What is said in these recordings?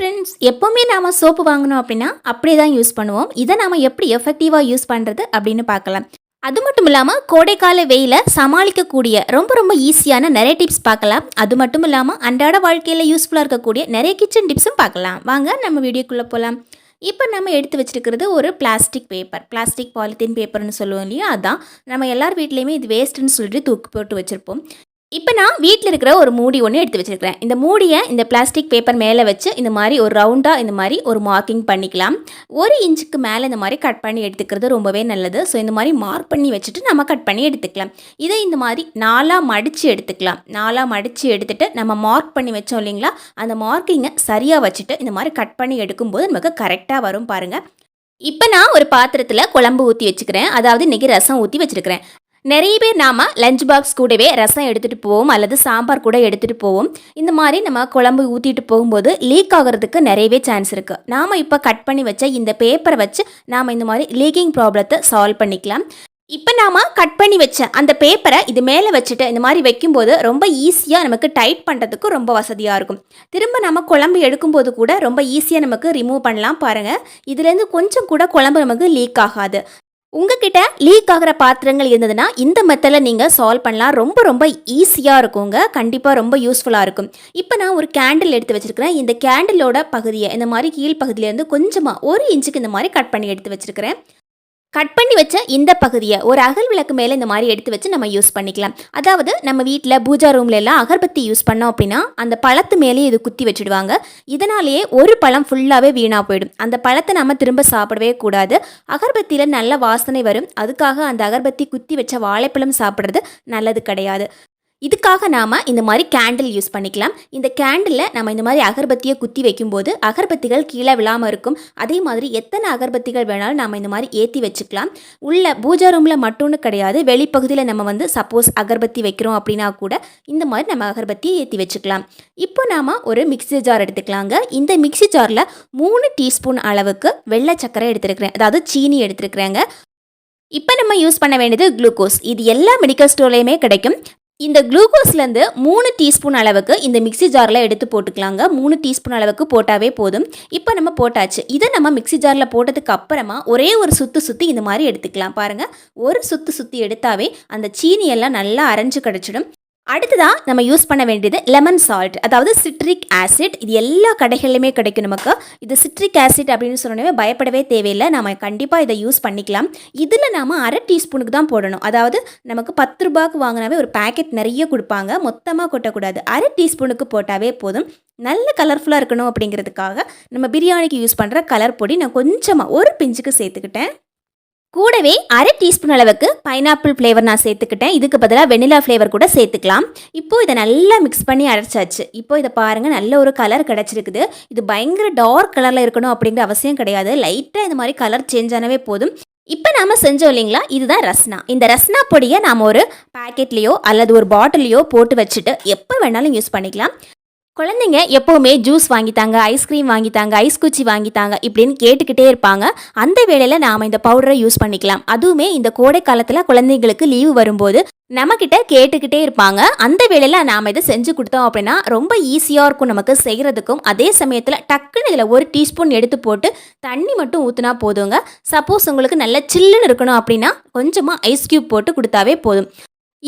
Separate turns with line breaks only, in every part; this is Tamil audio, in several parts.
ஃப்ரெண்ட்ஸ் எப்போவுமே நாம் சோப்பு வாங்கணும் அப்படின்னா அப்படியே தான் யூஸ் பண்ணுவோம். இதை நாம் எப்படி எஃபெக்டிவாக யூஸ் பண்ணுறது அப்படின்னு பார்க்கலாம். அது மட்டும் இல்லாமல் கோடைக்கால வெயில சமாளிக்கக்கூடிய ரொம்ப ரொம்ப ஈஸியான நிறைய டிப்ஸ் பார்க்கலாம். அது மட்டும் இல்லாமல் அன்றாட வாழ்க்கையில் யூஸ்ஃபுல்லாக இருக்கக்கூடிய நிறைய கிச்சன் டிப்ஸும் பார்க்கலாம். வாங்க நம்ம வீடியோக்குள்ளே போகலாம் இப்போ நம்ம எடுத்து வச்சிருக்கிறது ஒரு பிளாஸ்டிக் பேப்பர் பிளாஸ்டிக் பாலித்தீன் பேப்பர்னு சொல்லுவோம் இல்லையா? அதான். நம்ம எல்லார் வீட்லேயுமே இது வேஸ்ட்டுன்னு சொல்லிட்டு தூக்கி போட்டு வச்சுருப்போம். இப்போ நான் வீட்டில் இருக்கிற ஒரு மூடி ஒன்று எடுத்து வச்சிருக்கிறேன். இந்த மூடியை இந்த பிளாஸ்டிக் பேப்பர் மேலே வச்சு இந்த மாதிரி ஒரு ரவுண்டாக இந்த மாதிரி ஒரு மார்க்கிங் பண்ணிக்கலாம். ஒரு இன்ச்சுக்கு மேலே இந்த மாதிரி கட் பண்ணி எடுத்துக்கிறது ரொம்பவே நல்லது. ஸோ இந்த மாதிரி மார்க் பண்ணி வச்சுட்டு நம்ம கட் பண்ணி எடுத்துக்கலாம். இதை இந்த மாதிரி நாலாக மடித்து எடுத்துக்கலாம். நாலாக மடித்து எடுத்துகிட்டு நம்ம மார்க் பண்ணி வச்சோம் இல்லைங்களா? அந்த மார்க்கிங்கை சரியாக வச்சுட்டு இந்த மாதிரி கட் பண்ணி எடுக்கும்போது நமக்கு கரெக்டாக வரும் பாருங்கள் இப்போ நான் ஒரு பாத்திரத்தில் குழம்பு ஊற்றி வச்சுக்கிறேன். அதாவது இன்றைக்கி ரசம் ஊற்றி வச்சுருக்கிறேன். நிறைய பேர் நாம் லஞ்ச் பாக்ஸ் கூடவே ரசம் எடுத்துகிட்டு போவோம் அல்லது சாம்பார் கூட எடுத்துகிட்டு போவோம். இந்த மாதிரி நம்ம குழம்பு ஊற்றிட்டு போகும்போது லீக் ஆகிறதுக்கு நிறையவே சான்ஸ் இருக்குது நாம் இப்போ கட் பண்ணி வச்ச இந்த பேப்பரை வச்சு நாம் இந்த மாதிரி லீக்கிங் ப்ராப்ளத்தை சால்வ் பண்ணிக்கலாம். இப்போ நாம் கட் பண்ணி வச்ச அந்த பேப்பரை இது மேலே வச்சுட்டு இந்த மாதிரி வைக்கும்போது ரொம்ப ஈஸியாக நமக்கு டைட் பண்ணுறதுக்கு ரொம்ப வசதியாக இருக்கும். திரும்ப நம்ம குழம்பு எடுக்கும்போது கூட ரொம்ப ஈஸியாக நமக்கு ரிமூவ் பண்ணலாம் பாருங்கள் இதுலேருந்து கொஞ்சம் கூட குழம்பு நமக்கு லீக் ஆகாது. உங்ககிட்ட லீக் ஆகிற பாத்திரங்கள் இருந்ததுன்னா இந்த மெத்தடில் நீங்கள் சால்வ் பண்ணலாம். ரொம்ப ரொம்ப ஈஸியாக இருக்குங்க. கண்டிப்பாக ரொம்ப யூஸ்ஃபுல்லாக இருக்கும். இப்போ நான் ஒரு கேண்டில் எடுத்து வச்சுருக்கிறேன். இந்த கேண்டிலோட பகுதியை இந்த மாதிரி கீழ் பகுதியிலேருந்து கொஞ்சமாக ஒரு இன்ச்சுக்கு இந்த மாதிரி கட் பண்ணி எடுத்து வச்சுருக்கிறேன். கட் பண்ணி வச்ச இந்த பகுதியை ஒரு அகல் விளக்கு மேலே இந்த மாதிரி எடுத்து வச்சு நம்ம யூஸ் பண்ணிக்கலாம். அதாவது நம்ம வீட்டில் பூஜா ரூம்ல எல்லாம் அகர்பத்தி யூஸ் பண்ணோம் அப்படின்னா அந்த பழத்து மேலே இது குத்தி வச்சுடுவாங்க. இதனாலேயே ஒரு பழம் ஃபுல்லாகவே வீணாக போயிடும். அந்த பழத்தை நம்ம திரும்ப சாப்பிடவே கூடாது. அகர்பத்தியில் நல்ல வாசனை வரும். அதுக்காக அந்த அகர்பத்தி குத்தி வச்ச வாழைப்பழம் சாப்பிட்றது நல்லது கிடையாது. இதுக்காக நாம் இந்த மாதிரி கேண்டில் யூஸ் பண்ணிக்கலாம். இந்த கேண்டிலில் நம்ம இந்த மாதிரி அகர்பத்தியை குத்தி வைக்கும்போது அகர்பத்திகள் கீழே விழாமல் இருக்கும். அதே மாதிரி எத்தனை அகர்பத்திகள் வேணாலும் நாம் இந்த மாதிரி ஏற்றி வச்சுக்கலாம். உள்ள பூஜா ரூமில் மட்டும்னு கிடையாது. வெளிப்பகுதியில் நம்ம வந்து சப்போஸ் அகர்பத்தி வைக்கிறோம் அப்படின்னா கூட இந்த மாதிரி நம்ம அகர்பத்தியை ஏற்றி வச்சுக்கலாம். இப்போ நாம் ஒரு மிக்ஸி ஜார் எடுத்துக்கலாங்க. இந்த மிக்ஸி ஜாரில் மூணு டீஸ்பூன் அளவுக்கு வெள்ளை சர்க்கரை எடுத்துருக்கிறேன். அதாவது சீனி எடுத்துருக்குறேங்க. இப்போ நம்ம யூஸ் பண்ண வேண்டியது குளுக்கோஸ் இது எல்லா மெடிக்கல் ஸ்டோர்லேயுமே கிடைக்கும். இந்த குளுக்கோஸ்லேருந்து மூணு டீஸ்பூன் அளவுக்கு இந்த மிக்ஸி ஜாரில் எடுத்து போட்டுக்கலாங்க. மூணு டீஸ்பூன் அளவுக்கு போட்டாவே போதும். இப்போ நம்ம போட்டாச்சு. இதை நம்ம மிக்ஸி ஜாரில் போட்டதுக்கு அப்புறமா ஒரே ஒரு சுத்து சுற்றி இந்த மாதிரி எடுத்துக்கலாம் பாருங்கள் ஒரு சுத்து சுற்றி எடுத்தாவே அந்த சீனியெல்லாம் நல்லா அரைஞ்சு கிடச்சிடும். அடுத்ததாக நம்ம யூஸ் பண்ண வேண்டியது லெமன் சால்ட் அதாவது சிட்ரிக் ஆசிட் இது எல்லா கடைகளிலுமே கிடைக்கும் நமக்கு. இது சிட்ரிக் ஆசிட் அப்படின்னு சொன்னோன்னே பயப்படவே தேவையில்லை. நம்ம கண்டிப்பாக இதை யூஸ் பண்ணிக்கலாம். இதில் நாம் அரை டீஸ்பூனுக்கு தான் போடணும். அதாவது நமக்கு பத்து ரூபாய்க்கு வாங்கினாவே ஒரு பேக்கெட் நிறைய கொடுப்பாங்க. மொத்தமாக கொட்டக்கூடாது. அரை டீஸ்பூனுக்கு போட்டாவே போதும். நல்ல கலர்ஃபுல்லாக இருக்கணும் அப்படிங்கிறதுக்காக நம்ம பிரியாணிக்கு யூஸ் பண்ணுற கலர் பொடி நான் கொஞ்சமாக ஒரு பிஞ்சுக்கு சேர்த்துக்கிட்டேன். கூடவே அரை டீஸ்பூன் அளவுக்கு பைனாப்பிள் ஃப்ளேவர் நான் சேர்த்துக்கிட்டேன். இதுக்கு பதிலாக வெனிலா ஃப்ளேவர் கூட சேர்த்துக்கலாம். இப்போ இதை நல்லா மிக்ஸ் பண்ணி அரைச்சாச்சு. இப்போ இதை பாருங்கள் நல்ல ஒரு கலர் கிடச்சிருக்குது. இது பயங்கர டார்க் கலரில் இருக்கணும் அப்படிங்கிற அவசியம் கிடையாது. லைட்டாக இந்த மாதிரி கலர் சேஞ்ச் ஆனவே போதும். இப்போ நாம் செஞ்சோம் இல்லைங்களா? இதுதான் ரஸ்னா. இந்த ரஸ்னா பொடியை நாம் ஒரு பேக்கெட்லேயோ அல்லது ஒரு பாட்டிலையோ போட்டு வச்சுட்டு எப்போ வேணாலும் யூஸ் பண்ணிக்கலாம். குழந்தைங்க எப்போவுமே ஜூஸ் வாங்கித்தாங்க ஐஸ்கிரீம் வாங்கித்தாங்க ஐஸ் குச்சி வாங்கித்தாங்க இப்படின்னு கேட்டுக்கிட்டே இருப்பாங்க. அந்த வேளையில் நாம் இந்த பவுடரை யூஸ் பண்ணிக்கலாம். அதுவுமே இந்த கோடை காலத்தில் குழந்தைங்களுக்கு லீவு வரும்போது நம்மக்கிட்ட கேட்டுக்கிட்டே இருப்பாங்க. அந்த வேளையில் நாம் இதை செஞ்சு கொடுத்தோம் அப்படின்னா ரொம்ப ஈஸியாக இருக்கும் நமக்கு செய்கிறதுக்கும் அதே சமயத்தில் டக்குன்னு இதில் ஒரு டீஸ்பூன் எடுத்து போட்டு தண்ணி மட்டும் ஊற்றினா போதுங்க. சப்போஸ் உங்களுக்கு நல்ல சில்லுன்னு இருக்கணும் அப்படின்னா கொஞ்சமாக ஐஸ் க்யூப் போட்டு கொடுத்தாவே போதும்.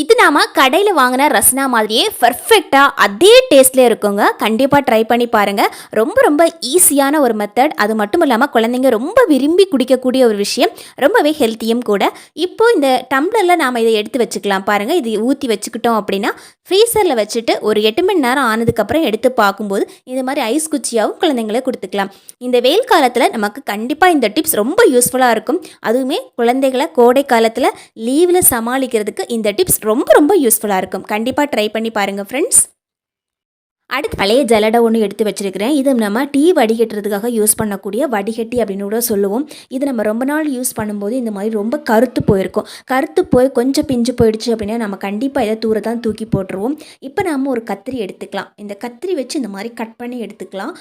இது நாம கடையில் வாங்கின ரஸ்னா மாதிரியே பர்ஃபெக்டாக அதே டேஸ்ட்டில் இருக்குங்க. கண்டிப்பாக ட்ரை பண்ணி பாருங்கள் ரொம்ப ரொம்ப ஈஸியான ஒரு மெத்தட் அது மட்டும் இல்லாமல் குழந்தைங்க ரொம்ப விரும்பி குடிக்கக்கூடிய ஒரு விஷயம். ரொம்பவே ஹெல்த்தியும் கூட. இப்போ இந்த டம்ளரில் நாம் இதை எடுத்து வச்சுக்கலாம் பாருங்கள் இது ஊற்றி வச்சுக்கிட்டோம் அப்படின்னா ஃப்ரீசரில் வச்சுட்டு ஒரு எட்டு மணி நேரம் ஆனதுக்கப்புறம் எடுத்து பார்க்கும்போது இந்த மாதிரி ஐஸ் குச்சியாகவும் குழந்தைங்களே கொடுத்துக்கலாம். இந்த வெயில் காலத்தில் நமக்கு கண்டிப்பாக இந்த டிப்ஸ் ரொம்ப யூஸ்ஃபுல்லாக இருக்கும். அதுவுமே குழந்தைகளை கோடை காலத்தில் லீவில் சமாளிக்கிறதுக்கு இந்த டிப்ஸ் ரொம்ப ரொம்ப யூஸ்ஃபுல்லாக இருக்கும். கண்டிப்பாக ட்ரை பண்ணி பாருங்கள் ஃப்ரெண்ட்ஸ் அடுத்து பழைய ஜலடை ஒன்று எடுத்து வச்சுருக்கிறேன். இது நம்ம டீ வடிகட்டுறதுக்காக யூஸ் பண்ணக்கூடிய வடிகட்டி அப்படின்னு கூட சொல்லுவோம். இது நம்ம ரொம்ப நாள் யூஸ் பண்ணும்போது இந்த மாதிரி ரொம்ப கருத்து போயிருக்கும். கருத்து போய் கொஞ்சம் பிஞ்சு போயிடுச்சு அப்படின்னா நம்ம கண்டிப்பாக இதை தூர தான் தூக்கி போட்டுருவோம். இப்போ நம்ம ஒரு கத்திரி எடுத்துக்கலாம். இந்த கத்திரி வச்சு இந்த மாதிரி கட் பண்ணி எடுத்துக்கலாம்.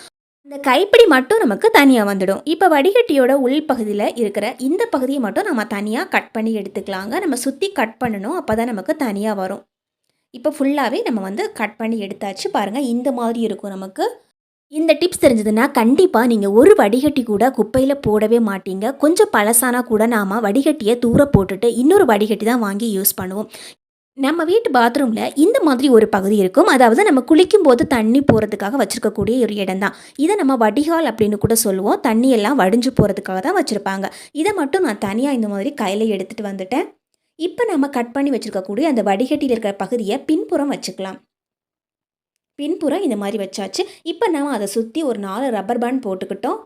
இந்த கைப்பிடி மட்டும் நமக்கு தனியாக வந்துடும். இப்போ வடிகட்டியோட உள் பகுதியில் இருக்கிற இந்த பகுதியை மட்டும் நம்ம தனியாக கட் பண்ணி எடுத்துக்கலாங்க. நம்ம சுற்றி கட் பண்ணணும். அப்போ தான் நமக்கு தனியாக வரும். இப்போ ஃபுல்லாகவே நம்ம வந்து கட் பண்ணி எடுத்தாச்சு. பாருங்கள் இந்த மாதிரி இருக்கும் நமக்கு. இந்த டிப்ஸ் தெரிஞ்சதுன்னா கண்டிப்பாக நீங்கள் ஒரு வடிகட்டி கூட குப்பையில் போடவே மாட்டீங்க. கொஞ்சம் பழசானா கூட நாம் வடிகட்டியை தூர போட்டுட்டு இன்னொரு வடிகட்டி தான் வாங்கி யூஸ் பண்ணுவோம். நம்ம வீட்டு பாத்ரூமில் இந்த மாதிரி ஒரு பகுதி இருக்கும். அதாவது நம்ம குளிக்கும் போது தண்ணி போகிறதுக்காக வச்சுருக்கக்கூடிய ஒரு இடம் தான் இதை நம்ம வடிகால் அப்படின்னு கூட சொல்லுவோம். தண்ணி எல்லாம் வடிஞ்சு போகிறதுக்காக தான் வச்சுருப்பாங்க. இதை மட்டும் நான் தனியாக இந்த மாதிரி கையில் எடுத்துகிட்டு வந்துட்டேன். இப்போ நம்ம கட் பண்ணி வச்சுருக்கக்கூடிய அந்த வடிகட்டியில் இருக்கிற பகுதியை பின்புறம் வச்சுக்கலாம். பின்புறம் இந்த மாதிரி வச்சாச்சு. இப்போ நம்ம அதை சுற்றி ஒரு நாலு ரப்பர் பேண்ட் போட்டுக்கிட்டோம்.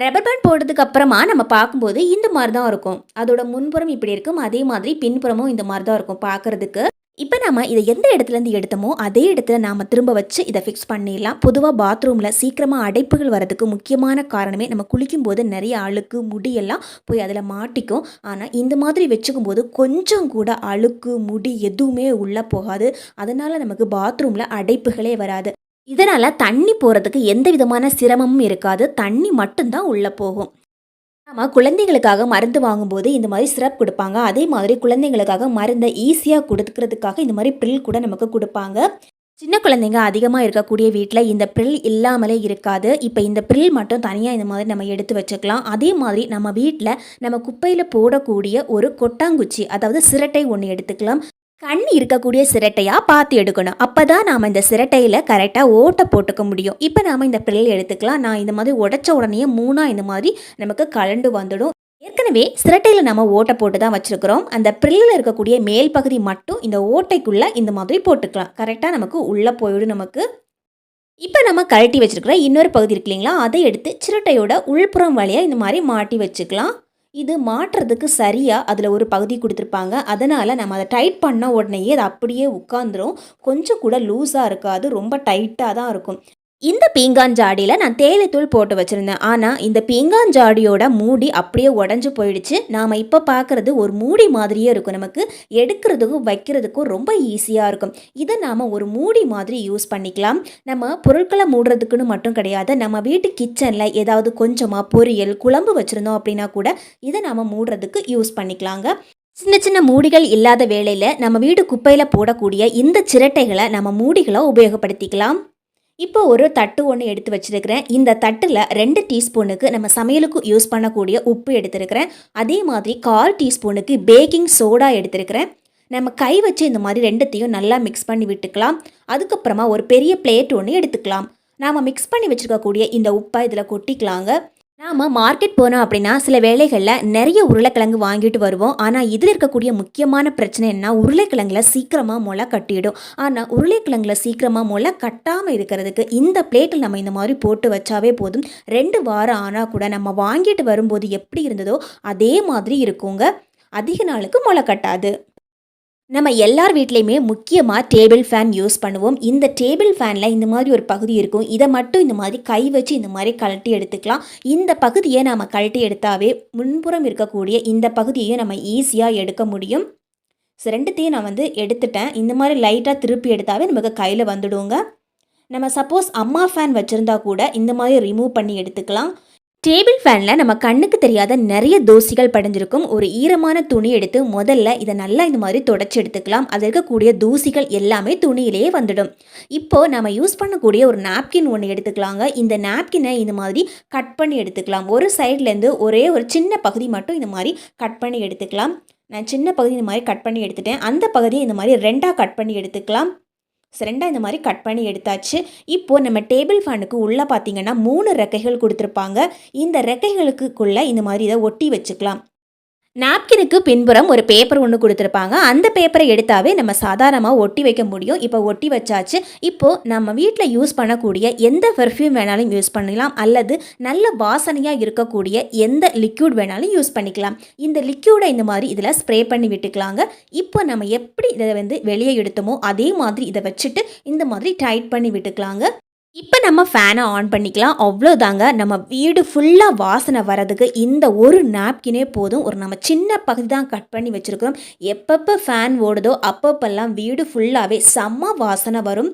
ரப்பர் பேண்ட் போட்டதுக்கு அப்புறமா நம்ம பார்க்கும்போது இந்த மாதிரி தான் இருக்கும். அதோட முன்புறம் இப்படி இருக்கும் அதே மாதிரி பின்புறமும் இந்த மாதிரி தான் இருக்கும் பார்க்கறதுக்கு. இப்போ நம்ம இதை எந்த இடத்துலேருந்து எடுத்தோமோ அதே இடத்துல நாம் திரும்ப வச்சு இதை ஃபிக்ஸ் பண்ணிடலாம். பொதுவாக பாத்ரூமில் சீக்கிரமாக அடைப்புகள் வரதுக்கு முக்கியமான காரணமே நம்ம குளிக்கும் போது நிறைய அழுக்கு முடியெல்லாம் போய் அதில் மாட்டிக்கும். ஆனால் இந்த மாதிரி வச்சுக்கும் போது கொஞ்சம் கூட அழுக்கு முடி எதுவுமே உள்ளே போகாது. அதனால் நமக்கு பாத்ரூமில் அடைப்புகளே வராது. இதனால் தண்ணி போகிறதுக்கு எந்த விதமான சிரமமும் இருக்காது. தண்ணி மட்டும்தான் உள்ளே போகும். நம்ம குழந்தைகளுக்காக மருந்து வாங்கும்போது இந்த மாதிரி சிரப் கொடுப்பாங்க. அதே மாதிரி குழந்தைங்களுக்காக மருந்தை ஈஸியாக கொடுக்கறதுக்காக இந்த மாதிரி ப்ரில் கூட நமக்கு கொடுப்பாங்க. சின்ன குழந்தைங்க அதிகமாக இருக்கக்கூடிய வீட்டில் இந்த ப்ரில் இல்லாமலே இருக்காது. இப்போ இந்த ப்ரில் மட்டும் தனியாக இந்த மாதிரி நம்ம எடுத்து வச்சுக்கலாம். அதே மாதிரி நம்ம வீட்டில் நம்ம குப்பையில் போடக்கூடிய ஒரு கொட்டாங்குச்சி அதாவது சிரட்டை ஒன்று எடுத்துக்கலாம். கண் இருக்கக்கூடிய சிரட்டையாக பார்த்து எடுக்கணும். அப்போ தான் நாம் இந்த சிரட்டையில் கரெக்டாக ஓட்டை போட்டுக்க முடியும். இப்போ நாம் இந்த பிரில் எடுத்துக்கலாம். நான் இந்த மாதிரி உடச்ச உடனே மூணாக இந்த மாதிரி நமக்கு கலண்டு வந்துடும். ஏற்கனவே சிரட்டையில் நம்ம ஓட்டை போட்டு தான் வச்சுருக்கிறோம். அந்த பிரில்லில் இருக்கக்கூடிய மேல் பகுதி மட்டும் இந்த ஓட்டைக்குள்ளே இந்த மாதிரி போட்டுக்கலாம். கரெக்டாக நமக்கு உள்ளே போயிடும் நமக்கு. இப்போ நம்ம கழட்டி வச்சுருக்கிற இன்னொரு பகுதி இருக்கு இல்லைங்களா? அதை எடுத்து சிரட்டையோட உள்புறம் வழியாக இந்த மாதிரி மாட்டி வச்சுக்கலாம். இது மாட்டுறதுக்கு சரியாக அதில் ஒரு பகுதி கொடுத்துருப்பாங்க. அதனால் நம்ம அதை டைட் பண்ண உடனேயே அது அப்படியே உட்காந்துரும் கொஞ்சம் கூட லூஸாக இருக்காது. ரொம்ப டைட்டாக தான் இருக்கும். இந்த பீங்கான் ஜாடியில் நான் தேயிலைத்தூள் போட்டு வச்சுருந்தேன். ஆனால் இந்த பீங்கான் ஜாடியோட மூடி அப்படியே உடஞ்சி போயிடுச்சு. நாம் இப்போ பார்க்குறது ஒரு மூடி மாதிரியே இருக்கும். நமக்கு எடுக்கிறதுக்கும் வைக்கிறதுக்கும் ரொம்ப ஈஸியாக இருக்கும். இதை நாம் ஒரு மூடி மாதிரி யூஸ் பண்ணிக்கலாம். நம்ம பொருட்களை மூடுறதுக்குன்னு மட்டும் கிடையாது. நம்ம வீட்டு கிச்சனில் ஏதாவது கொஞ்சமாக பொரியல் குழம்பு வச்சுருந்தோம் அப்படின்னா கூட இதை நாம் மூடுறதுக்கு யூஸ் பண்ணிக்கலாங்க. சின்ன சின்ன மூடிகள் இல்லாத வேளையில் நம்ம வீடு குப்பையில் போடக்கூடிய இந்த சிரட்டைகளை நம்ம மூடிகளை உபயோகப்படுத்திக்கலாம். இப்போ ஒரு தட்டு ஒன்று எடுத்து வச்சிருக்கிறேன். இந்த தட்டில் ரெண்டு டீஸ்பூனுக்கு நம்ம சமையலுக்கு யூஸ் பண்ணக்கூடிய உப்பு எடுத்திருக்கிறேன். அதே மாதிரி கால் டீஸ்பூனுக்கு பேக்கிங் சோடா எடுத்திருக்கிறேன். நம்ம கை வச்சு இந்த மாதிரி ரெண்டுத்தையும் நல்லா மிக்ஸ் பண்ணி விட்டுக்கலாம். அதுக்கப்புறமா ஒரு பெரிய பிளேட் ஒன்று எடுத்துக்கலாம். நாம் மிக்ஸ் பண்ணி வச்சுருக்கக்கூடிய இந்த உப்பை இதில் கொட்டிக்கலாங்க. நாம் மார்க்கெட் போனோம் அப்படின்னா சில வேலைகளில் நிறைய உருளைக்கிழங்கு வாங்கிட்டு வருவோம். ஆனால் இதில் இருக்கக்கூடிய முக்கியமான பிரச்சனை என்ன உருளைக்கிழங்குல சீக்கிரமாக முளை கட்டிடும். ஆனால் உருளைக்கிழங்குல சீக்கிரமாக முளை கட்டாமல் இருக்கிறதுக்கு இந்த பிளேட்டில் நம்ம இந்த மாதிரி போட்டு வச்சாவே போதும். ரெண்டு வாரம் ஆனால் கூட நம்ம வாங்கிட்டு வரும்போது எப்படி இருந்ததோ அதே மாதிரி இருக்குங்க. அதிக நாளுக்கு முளை கட்டாது. நம்ம எல்லார் வீட்லேயுமே முக்கியமாக டேபிள் ஃபேன் யூஸ் பண்ணுவோம். இந்த டேபிள் ஃபேனில் இந்த மாதிரி ஒரு பகுதி இருக்கும். இதை மட்டும் இந்த மாதிரி கை வச்சு இந்த மாதிரி கழட்டி எடுத்துக்கலாம். இந்த பகுதியை நம்ம கழட்டி எடுத்தாவே முன்புறம் இருக்கக்கூடிய இந்த பகுதியையும் நம்ம ஈஸியாக எடுக்க முடியும். ஸோ ரெண்டுத்தையும் நான் வந்து எடுத்துட்டேன். இந்த மாதிரி லைட்டாக திருப்பி எடுத்தாவே நமக்கு கையில் வந்துடுங்க. நம்ம சப்போஸ் அம்மா ஃபேன் வச்சுருந்தா கூட இந்த மாதிரி ரிமூவ் பண்ணி எடுத்துக்கலாம். டேபிள் ஃபேனில் நம்ம கண்ணுக்கு தெரியாத நிறைய தோசிகள் படைஞ்சிருக்கும். ஒரு ஈரமான துணி எடுத்து முதல்ல இதை நல்லா இந்த மாதிரி தொடச்சி எடுத்துக்கலாம். அதில் இருக்கக்கூடிய தூசிகள் எல்லாமே துணியிலேயே வந்துடும். இப்போது நம்ம யூஸ் பண்ணக்கூடிய ஒரு நாப்கின் ஒன்று எடுத்துக்கலாங்க. இந்த நாப்கினை இந்த மாதிரி கட் பண்ணி எடுத்துக்கலாம். ஒரு சைட்லேருந்து ஒரே ஒரு சின்ன பகுதி மட்டும் இந்த மாதிரி கட் பண்ணி எடுத்துக்கலாம். நான் சின்ன பகுதி இந்த மாதிரி கட் பண்ணி எடுத்துட்டேன். அந்த பகுதியை இந்த மாதிரி ரெண்டாக கட் பண்ணி எடுத்துக்கலாம். ரெண்டாக இந்த மாதிரி கட் பண்ணி எடுத்தாச்சு. இப்போது நம்ம டேபிள் ஃபேனுக்கு உள்ளே பார்த்தீங்கன்னா மூணு ரெக்கைகள் கொடுத்துருப்பாங்க. இந்த ரெக்கைகளுக்குள்ளே இந்த மாதிரி இதை ஒட்டி வச்சுக்கலாம். நாப்கினுக்கு பின்புறம் ஒரு பேப்பர் ஒன்று கொடுத்துருப்பாங்க. அந்த பேப்பரை எடுத்தாவே நம்ம சாதாரணமாக ஒட்டி வைக்க முடியும். இப்போ ஒட்டி வச்சாச்சு. இப்போது நம்ம வீட்டில் யூஸ் பண்ணக்கூடிய எந்த பெர்ஃப்யூம் வேணாலும் யூஸ் பண்ணலாம். அல்லது நல்ல வாசனையாக இருக்கக்கூடிய எந்த லிக்யூட் வேணாலும் யூஸ் பண்ணிக்கலாம். இந்த லிக்யூடை இந்த மாதிரி இதில் ஸ்ப்ரே பண்ணி விட்டுக்கலாங்க. இப்போ நம்ம எப்படி இதை வந்து வெளியே எடுத்தோமோ அதே மாதிரி இதை வச்சுட்டு இந்த மாதிரி டைட் பண்ணி விட்டுக்கலாங்க. இப்போ நம்ம ஃபேனை ஆன் பண்ணிக்கலாம். அவ்வளோதாங்க நம்ம வீடு ஃபுல்லாக வாசனை வரதுக்கு இந்த ஒரு நாப்கினே போதும். ஒரு நம்ம சின்ன பகுதி தான் கட் பண்ணி வச்சுருக்கோம் எப்பப்போ ஃபேன் ஓடுதோ அப்பப்பெல்லாம் வீடு ஃபுல்லாகவே செம்ம வாசனை வரும்.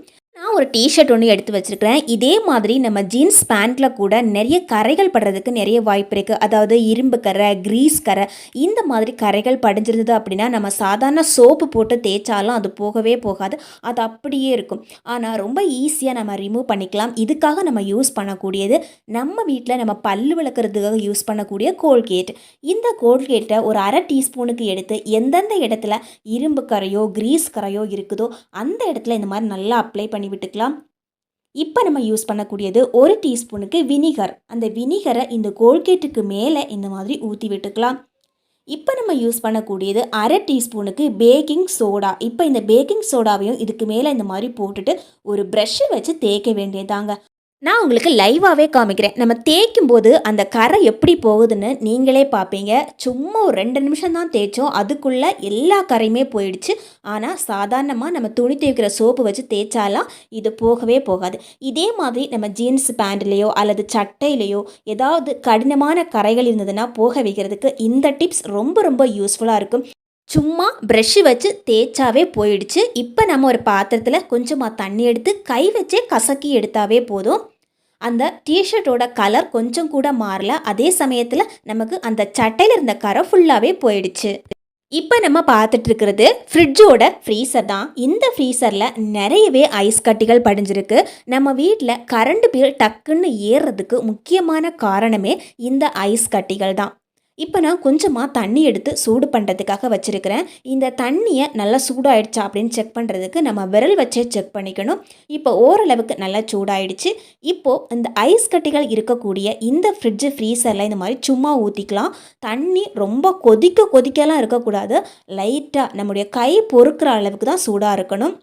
ஒரு டிஷர்ட் ஒன்று எடுத்து வச்சிருக்கிறேன். இதே மாதிரி நம்ம ஜீன்ஸ் பேண்ட்டில் கூட நிறைய கரைகள் படுறதுக்கு நிறைய வாய்ப்பு இருக்குது அதாவது இரும்பு கரை கிரீஸ் கரை இந்த மாதிரி கரைகள் படிஞ்சிருந்தது அப்படின்னா நம்ம சாதாரண சோப்பு போட்டு தேய்ச்சாலும் அது போகவே போகாது. அது அப்படியே இருக்கும். ஆனால் ரொம்ப ஈஸியாக நம்ம ரிமூவ் பண்ணிக்கலாம். இதுக்காக நம்ம யூஸ் பண்ணக்கூடியது நம்ம வீட்டில் நம்ம பல்லு விளக்குறதுக்காக யூஸ் பண்ணக்கூடிய கோல்கேட் இந்த கோல்கேட்டை ஒரு அரை டீஸ்பூனுக்கு எடுத்து எந்தெந்த இடத்துல இரும்பு கரையோ கிரீஸ் கரையோ இருக்குதோ அந்த இடத்துல இந்த மாதிரி நல்லா அப்ளை பண்ணி விட்டுக்கலாம் இப்போ நம்ம யூஸ் பண்ணக்கூடியது ஒரு டீஸ்பூனுக்கு வினிகர். அந்த வினிகரை இந்த கோல்கேட்டுக்கு மேலே இந்த மாதிரி ஊற்றி விட்டுக்கலாம். இப்போ நம்ம யூஸ் பண்ணக்கூடியது அரை டீஸ்பூனுக்கு பேக்கிங் சோடா. இப்போ இந்த பேக்கிங் சோடாவையும் இதுக்கு மேலே இந்த மாதிரி போட்டுட்டு ஒரு ப்ரஷ்ஷை வச்சு தேய்க்க வேண்டியதாங்க நான் உங்களுக்கு லைவாகவே காமிக்கிறேன். நம்ம தேய்க்கும் போது அந்த கரை எப்படி போகுதுன்னு நீங்களே பார்ப்பீங்க. சும்மா ஒரு ரெண்டு நிமிஷம் தான் தேய்ச்சோம். அதுக்குள்ளே எல்லா கரையுமே போயிடுச்சு. ஆனால் சாதாரணமாக நம்ம துணி தேய்க்கிற சோப்பு வச்சு தேய்ச்சாலாம் இது போகவே போகாது. இதே மாதிரி நம்ம ஜீன்ஸ் பேண்ட்லேயோ அல்லது சட்டையிலையோ ஏதாவது கடினமான கரைகள் இருந்ததுன்னா போக வைக்கிறதுக்கு இந்த டிப்ஸ் ரொம்ப ரொம்ப யூஸ்ஃபுல்லாக இருக்கும். சும்மா ப்ரெஷ்ஷு வச்சு தேய்ச்சாவே போயிடுச்சு. இப்போ நம்ம ஒரு பாத்திரத்தில் கொஞ்சமாக தண்ணி எடுத்து கை வச்சே கசக்கி எடுத்தாவே போதும். அந்த டிஷர்ட்டோட கலர் கொஞ்சம் கூட மாறல. அதே சமயத்தில் நமக்கு அந்த சட்டையில் இருந்த கரை ஃபுல்லாகவே போயிடுச்சு. இப்போ நம்ம பார்த்துட்டு இருக்கிறது ஃப்ரிட்ஜோட ஃப்ரீசர் தான். இந்த ஃப்ரீசரில் நிறையவே ஐஸ் கட்டிகள் படிஞ்சிருக்கு. நம்ம வீட்டில் கரண்ட் பில் டக்குன்னு ஏறுறதுக்கு முக்கியமான காரணமே இந்த ஐஸ் கட்டிகள் தான். இப்போ நான் கொஞ்சமாக தண்ணி எடுத்து சூடு பண்ணுறதுக்காக வச்சுருக்கிறேன். இந்த தண்ணியை நல்லா சூடாயிடுச்சா அப்படின்னு செக் பண்ணுறதுக்கு நம்ம விரல் வச்சே செக் பண்ணிக்கணும். இப்போ ஓரளவுக்கு நல்லா சூடாயிடுச்சு. இப்போது இந்த ஐஸ் கட்டிகள் இருக்கக்கூடிய இந்த ஃப்ரிட்ஜு ஃப்ரீசரில் இந்த மாதிரி சும்மா ஊற்றிக்கலாம் தண்ணி ரொம்ப கொதிக்க கொதிக்கலாம் இருக்கக்கூடாது. லைட்டாக நம்முடைய கை பொறுக்கிற அளவுக்கு தான் சூடாக இருக்கணும்.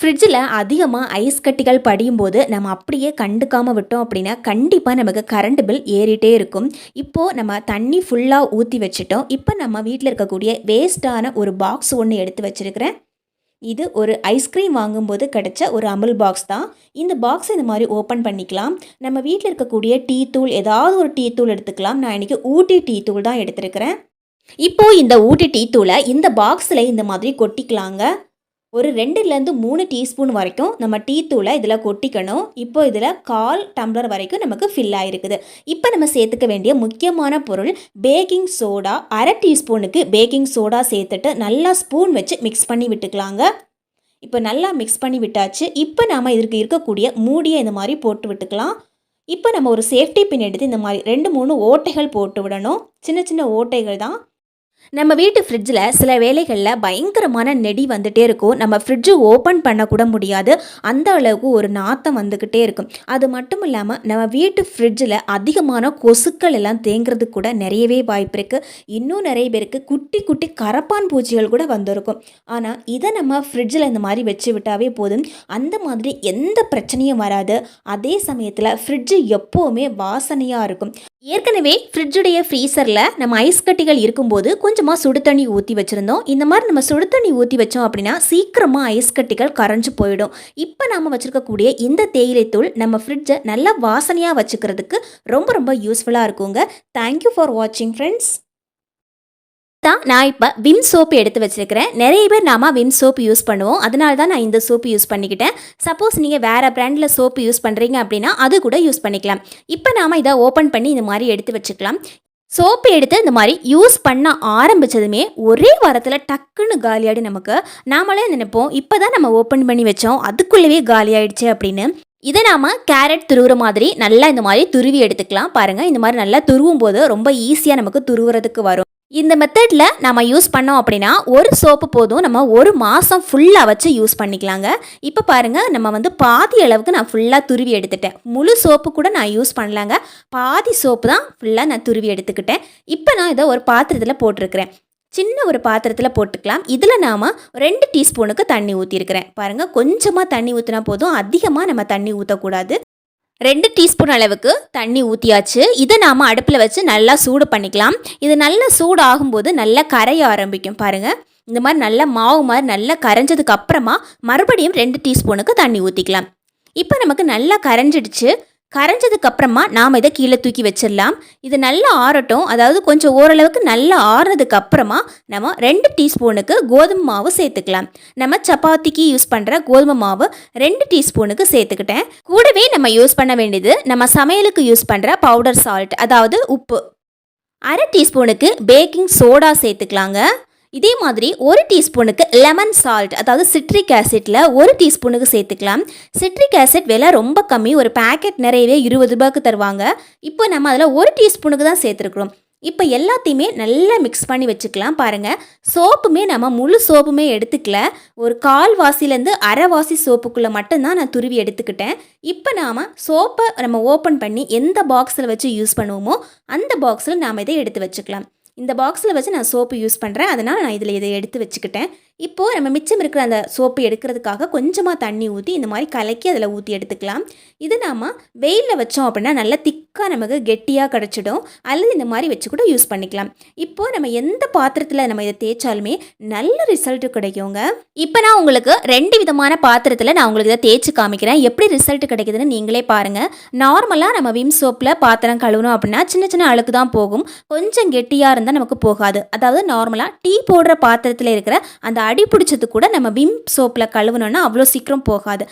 ஃப்ரிட்ஜில் அதிகமாக ஐஸ் கட்டிகள் படியும் போது நம்ம அப்படியே கண்டுக்காமல் விட்டோம் அப்படின்னா கண்டிப்பாக நமக்கு கரண்ட் பில் ஏறிட்டே இருக்கும். இப்போது நம்ம தண்ணி ஃபுல்லாக ஊற்றி வச்சுட்டோம். இப்போ நம்ம வீட்டில் இருக்கக்கூடிய வேஸ்ட்டான ஒரு பாக்ஸ் ஒன்று எடுத்து வச்சுருக்கிறேன். இது ஒரு ஐஸ்கிரீம் வாங்கும்போது கிடைச்ச ஒரு அமுல் பாக்ஸ் தான். இந்த பாக்ஸ் இந்த மாதிரி ஓப்பன் பண்ணிக்கலாம். நம்ம வீட்டில் இருக்கக்கூடிய டீ தூள் ஏதாவது ஒரு டீ தூள் எடுத்துக்கலாம். நான் இன்றைக்கி ஊட்டி டீ தூள் தான் எடுத்திருக்கிறேன். இப்போது இந்த ஊட்டி டீ தூளை இந்த பாக்ஸில் இந்த மாதிரி கொட்டிக்கலாங்க. ஒரு ரெண்டுலேருந்து மூணு டீஸ்பூன் வரைக்கும் நம்ம டீ தூளை இதில் கொட்டிக்கணும். இப்போ இதில் கால் டம்ளர் வரைக்கும் நமக்கு ஃபில் ஆகிருக்குது இப்போ நம்ம சேர்த்துக்க வேண்டிய முக்கியமான பொருள் பேக்கிங் சோடா அரை டீஸ்பூனுக்கு பேக்கிங் சோடா சேர்த்துட்டு நல்லா ஸ்பூன் வச்சு மிக்ஸ் பண்ணி விட்டுக்கலாங்க. இப்போ நல்லா மிக்ஸ் பண்ணி விட்டாச்சு. இப்போ நாம் இதற்கு இருக்கக்கூடிய மூடியை இந்த மாதிரி போட்டு விட்டுக்கலாம். இப்போ நம்ம ஒரு சேஃப்டி பின் எடுத்து இந்த மாதிரி ரெண்டு மூணு ஓட்டைகள் போட்டு விடணும். சின்ன சின்ன ஓட்டைகள் தான். நம்ம வீட்டு ஃப்ரிட்ஜில் சில வேளைகளில் பயங்கரமான நெடி வந்துகிட்டே இருக்கும். நம்ம ஃப்ரிட்ஜு ஓப்பன் பண்ணக்கூட முடியாது. அந்த அளவுக்கு ஒரு நாத்தம் வந்துக்கிட்டே இருக்கும். அது மட்டும் இல்லாமல் நம்ம வீட்டு ஃப்ரிட்ஜில் அதிகமான கொசுக்கள் எல்லாம் தேங்குறதுக்கு கூட நிறையவே வாய்ப்பு இருக்குது இன்னும் நிறைய பேருக்கு குட்டி குட்டி கரப்பான் பூச்சிகள் கூட வந்திருக்கும். ஆனால் இதை நம்ம ஃப்ரிட்ஜில் இந்த மாதிரி வச்சு விட்டாவே போதும். அந்த மாதிரி எந்த பிரச்சனையும் வராது. அதே சமயத்தில் ஃப்ரிட்ஜு எப்போவுமே வாசனையாக இருக்கும். ஏற்கனவே ஃப்ரிட்ஜுடைய ஃப்ரீசரில் நம்ம ஐஸ் கட்டிகள் இருக்கும்போது கொஞ்சமாக சுடு தண்ணி ஊற்றி வச்சுருந்தோம். இந்த மாதிரி நம்ம சுடு தண்ணி ஊற்றி வச்சோம் அப்படின்னா சீக்கிரமாக ஐஸ் கட்டிகள் கரைஞ்சு போயிடும். இப்போ நாம் வச்சுருக்கக்கூடிய இந்த தேயிலை தூள் நம்ம ஃப்ரிட்ஜை நல்லா வாசனையாக வச்சுக்கிறதுக்கு ரொம்ப ரொம்ப யூஸ்ஃபுல்லாக இருக்குங்க. தேங்க்யூ ஃபார் வாட்சிங் ஃப்ரெண்ட்ஸ் தான் நான் இப்போ விம் சோப்பு எடுத்து வச்சுருக்கிறேன். நிறைய பேர் நாம விம் சோப்பு யூஸ் பண்ணுவோம். அதனால தான் நான் இந்த சோப்பு யூஸ் பண்ணிக்கிட்டேன். சப்போஸ் நீங்கள் வேறு ப்ராண்டில் சோப்பு யூஸ் பண்ணுறீங்க அப்படின்னா அது கூட யூஸ் பண்ணிக்கலாம். இப்போ நாம் இதை ஓப்பன் பண்ணி இந்த மாதிரி எடுத்து வச்சுக்கலாம். சோப்பு எடுத்து இந்த மாதிரி யூஸ் பண்ண ஆரம்பித்ததுமே ஒரே வாரத்தில் டக்குன்னு காலியாடி நமக்கு. நாமளே நினைப்போம் இப்போ தான் நம்ம ஓப்பன் பண்ணி வச்சோம் அதுக்குள்ளேயே காலியாயிடுச்சு அப்படின்னு. இதை நாம் கேரட் துருவுற மாதிரி நல்லா இந்த மாதிரி துருவி எடுத்துக்கலாம். பாருங்கள் இந்த மாதிரி நல்லா துருவும் போது ரொம்ப ஈஸியாக நமக்கு துருவுறதுக்கு வரும். இந்த மெத்தடில் நம்ம யூஸ் பண்ணோம் அப்படின்னா ஒரு சோப்பு போதும். நம்ம ஒரு மாதம் ஃபுல்லாக வச்சு யூஸ் பண்ணிக்கலாங்க. இப்போ பாருங்கள் நம்ம வந்து பாதி அளவுக்கு நான் ஃபுல்லாக துருவி எடுத்துட்டேன். முழு சோப்பு கூட நான் யூஸ் பண்ணலாங்க. பாதி சோப்பு தான் ஃபுல்லாக நான் துருவி எடுத்துக்கிட்டேன். இப்போ நான் இதை ஒரு பாத்திரத்தில் போட்டிருக்கிறேன். சின்ன ஒரு பாத்திரத்தில் போட்டுக்கலாம். இதில் நாம் ரெண்டு டீஸ்பூனுக்கு தண்ணி ஊற்றிருக்கிறேன் பாருங்கள் கொஞ்சமாக தண்ணி ஊற்றினா போதும். அதிகமாக நம்ம தண்ணி ஊற்றக்கூடாது ரெண்டு டீஸ்பூன் அளவுக்கு தண்ணி ஊற்றியாச்சு இதை நாம் அடுப்பில் வச்சு நல்லா சூடு பண்ணிக்கலாம். இது நல்லா சூடு ஆகும்போது நல்லா கரைய ஆரம்பிக்கும் பாருங்கள் இந்த மாதிரி நல்லா மாவு மாதிரி நல்லா கரைஞ்சதுக்கு அப்புறமா மறுபடியும் ரெண்டு டீஸ்பூனுக்கு தண்ணி ஊற்றிக்கலாம் இப்போ நமக்கு நல்லா கரைஞ்சிடுச்சு. கரைஞ்சதுக்கு அப்புறமா நாம் இதை கீழே தூக்கி வச்சிடலாம். இது நல்லா ஆறட்டும். அதாவது கொஞ்சம் ஓரளவுக்கு நல்லா ஆறுனதுக்கு அப்புறமா நம்ம ரெண்டு டீஸ்பூனுக்கு கோதுமை மாவு சேர்த்துக்கலாம். நம்ம சப்பாத்திக்கு யூஸ் பண்ணுற கோதுமை மாவு ரெண்டு டீஸ்பூனுக்கு சேர்த்துக்கிட்டேன். கூடவே நம்ம யூஸ் பண்ண வேண்டியது நம்ம சமையலுக்கு யூஸ் பண்ணுற பவுடர் சால்ட் அதாவது உப்பு. அரை டீஸ்பூனுக்கு பேக்கிங் சோடா சேர்த்துக்கலாங்க. இதே மாதிரி ஒரு டீஸ்பூனுக்கு லெமன் சால்ட் அதாவது சிட்ரிக் ஆசிட்டில் ஒரு டீஸ்பூனுக்கு சேர்த்துக்கலாம். சிட்ரிக் ஆசிட் விலை ரொம்ப கம்மி ஒரு பேக்கெட் நிறையவே இருபது ரூபாய்க்கு தருவாங்க. இப்போ நம்ம அதில் ஒரு டீஸ்பூனுக்கு தான் சேர்த்துருக்குறோம். இப்போ எல்லாத்தையுமே நல்லா மிக்ஸ் பண்ணி வச்சுக்கலாம் பாருங்கள் சோப்புமே நம்ம முழு சோப்புமே எடுத்துக்கல. ஒரு கால் வாசிலேருந்து அரைவாசி சோப்புக்குள்ளே மட்டும்தான் நான் துருவி எடுத்துக்கிட்டேன். இப்போ நாம் சோப்பை நம்ம ஓப்பன் பண்ணி எந்த பாக்ஸில் வச்சு யூஸ் பண்ணுவோமோ அந்த பாக்ஸில் நாம் இதை எடுத்து வச்சுக்கலாம். இந்த பாக்ஸில் வச்சு நான் சோப்பு யூஸ் பண்ணுறேன் அதனால் நான் இதில் இதை எடுத்து வச்சுக்கிட்டேன். இப்போது நம்ம மிச்சம் இருக்கிற அந்த சோப்பு எடுக்கிறதுக்காக கொஞ்சமாக தண்ணி ஊற்றி இந்த மாதிரி கலக்கி அதில் ஊற்றி எடுத்துக்கலாம். இது நாம் வெயிலில் வச்சோம் அப்படின்னா நல்லா திக்காக நமக்கு கெட்டியாக கிடச்சிடும். அல்லது இந்த மாதிரி வச்சு கூட யூஸ் பண்ணிக்கலாம். இப்போது நம்ம எந்த பாத்திரத்தில் நம்ம இதை தேய்ச்சாலுமே நல்ல ரிசல்ட்டு கிடைக்குங்க. இப்போ நான் உங்களுக்கு ரெண்டு விதமான பாத்திரத்தில் நான் உங்களுக்கு இதை தேய்ச்சி காமிக்கிறேன். எப்படி ரிசல்ட் கிடைக்குதுன்னு நீங்களே பாருங்கள் நார்மலாக நம்ம விம் சோப்பில் பாத்திரம் கழுவணும் அப்படின்னா சின்ன சின்ன அழுக்கு தான் போகும். கொஞ்சம் கெட்டியாக இருந்தால் நமக்கு போகாது. அதாவது நார்மலாக டீ போடுற பாத்திரத்தில் இருக்கிற அந்த அடி பிடிச்சது கூட நம்ம விம் சோப்பில் கழுவுனோன்னா அவ்வளோ சீக்கிரம் போகாது.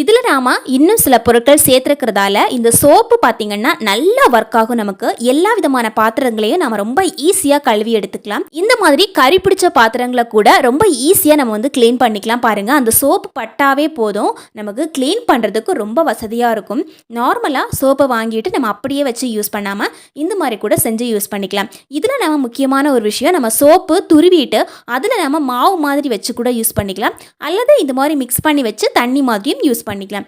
இதில் நாம இன்னும் சில பொருட்கள் சேர்த்துருக்கிறதால இந்த சோப்பு பார்த்தீங்கன்னா நல்லா ஒர்க் ஆகும் நமக்கு. எல்லா விதமான பாத்திரங்களையும் நம்ம ரொம்ப ஈஸியாக கழுவி எடுத்துக்கலாம். இந்த மாதிரி கறி பிடிச்ச பாத்திரங்களை கூட ரொம்ப ஈஸியாக நம்ம வந்து க்ளீன் பண்ணிக்கலாம் பாருங்கள் அந்த சோப்பு பட்டாவே போதும். நமக்கு க்ளீன் பண்ணுறதுக்கு ரொம்ப வசதியாக இருக்கும். நார்மலாக சோப்பை வாங்கிட்டு நம்ம அப்படியே வச்சு யூஸ் பண்ணாமல் இந்த மாதிரி கூட செஞ்சு யூஸ் பண்ணிக்கலாம். இதில் நம்ம முக்கியமான ஒரு விஷயம் நம்ம சோப்பு துருவிட்டு அதில் நம்ம மாவு மாதிரி வச்சு கூட யூஸ் பண்ணிக்கலாம். அல்லது இந்த மாதிரி மிக்ஸ் பண்ணி வச்சு தண்ணி மாதிரியும் யூஸ் பண்ணிக்கலாம்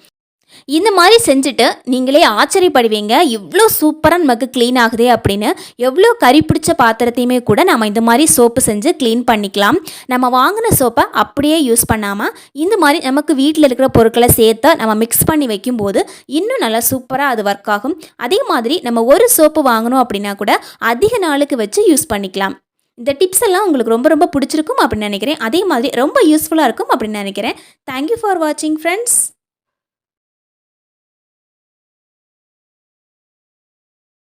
இந்த மாதிரி செஞ்சுட்டு நீங்களே ஆச்சரியப்படுவீங்க. இவ்வளோ சூப்பராக நமக்கு க்ளீன் ஆகுதே அப்படின்னு. எவ்வளோ கறி பிடிச்ச பாத்திரத்தையுமே கூட நம்ம இந்த மாதிரி சோப்பு செஞ்சு க்ளீன் பண்ணிக்கலாம். நம்ம வாங்கின சோப்பை அப்படியே யூஸ் பண்ணாமல் இந்த மாதிரி நமக்கு வீட்டில் இருக்கிற பொருட்களை சேர்த்து நம்ம மிக்ஸ் பண்ணி வைக்கும்போது இன்னும் நல்லா சூப்பராக அது ஒர்க் ஆகும். அதே மாதிரி நம்ம ஒரு சோப்பு வாங்கணும் அப்படின்னா கூட அதிக நாளுக்கு வச்சு யூஸ் பண்ணிக்கலாம். இந்த டிப்ஸ் எல்லாம் உங்களுக்கு ரொம்ப ரொம்ப பிடிச்சிருக்கும் அப்படின்னு நினைக்கிறேன். அதே மாதிரி ரொம்ப யூஸ்ஃபுல்லாக இருக்கும் அப்படின்னு நினைக்கிறேன். தேங்க்யூ ஃபார் வாட்சிங் ஃப்ரெண்ட்ஸ்